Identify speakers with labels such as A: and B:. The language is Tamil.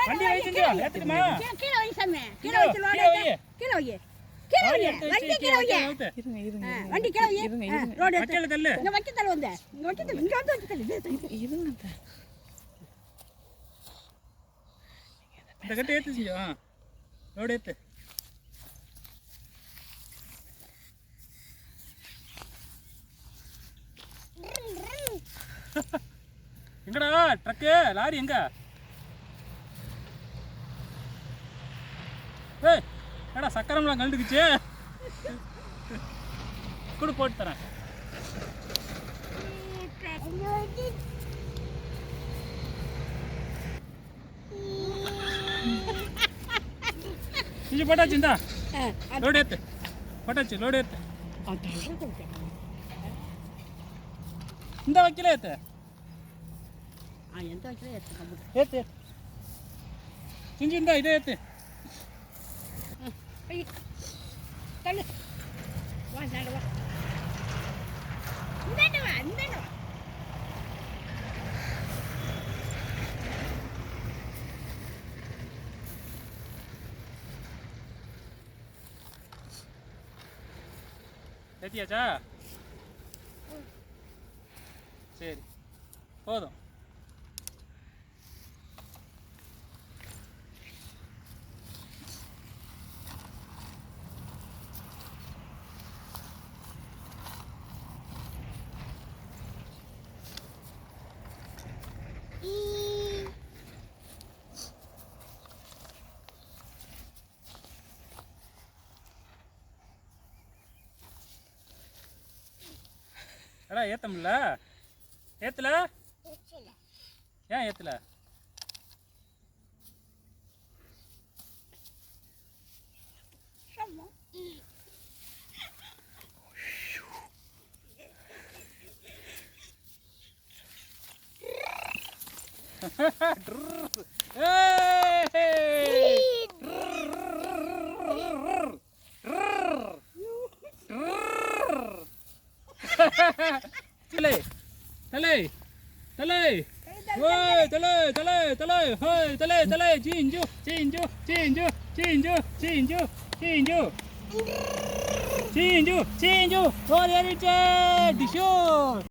A: வண்டி வை செஞ்சு ஏத்துக்குமா?
B: கீழே வை சாமி. கீழே
A: கீழே
B: வச்சு
A: கீழே
B: லோடு
A: வை.
B: கீழே வை. கீழே வை.
A: எடுத்து
B: வண்டி
A: வச்சு
B: கீழே வை.
A: கீழே ஊத்து.
C: இருங்க இருங்க
B: ஆ, வண்டி கீழே வை.
C: இருங்க,
B: ஆ,
C: இருங்க.
B: ரோடு எடுத்து.
A: வட்டியில தள்ளு.
B: இங்க வைக்க தள்ளு வந்து. இங்க வைக்க தள்ளு. இங்க வந்து வைக்க தள்ளு இது தள்ளு.
C: இருங்க அத்தை.
A: இந்த கட்டு ஏத்து செஞ்சு ஆ. லோடு ஏத்து. எங்கடா ட்ரக்கு லாரி எங்க? ஏய் ஏடா சக்கரம்லாம் கழுந்துக்குச்சு கூட போட்டு தரேன். இஞ்சி போட்டாச்சு இந்தா.
B: ஆ, அது-
A: லோடு ஏத்து. போட்டாச்சு லோடு ஏத்து. இந்த வைக்கல ஏத்து.
B: ஆ, எந்த எடுத்துக்க
A: ஏத்து? ஏத்து சிஞ்சி இந்தா இதே ஏத்து.
B: தள்ளு. வா இந்தாண்ட வா. இந்தாண்ட வா இந்தாண்ட வா.
A: ஏத்தியாச்சா சரி. போதும். அதான் ஏற்ற முடியல ஏற்றல ஏன் ஏற்றல Drrrr. Tele. Tele. Tele. Ôi, tele, tele, tele. Hơi, tele, tele, chinju, chinju, chinju, chinju, chinju, chinju. Chinju, thôi Rồi đi chơi, đi chơi.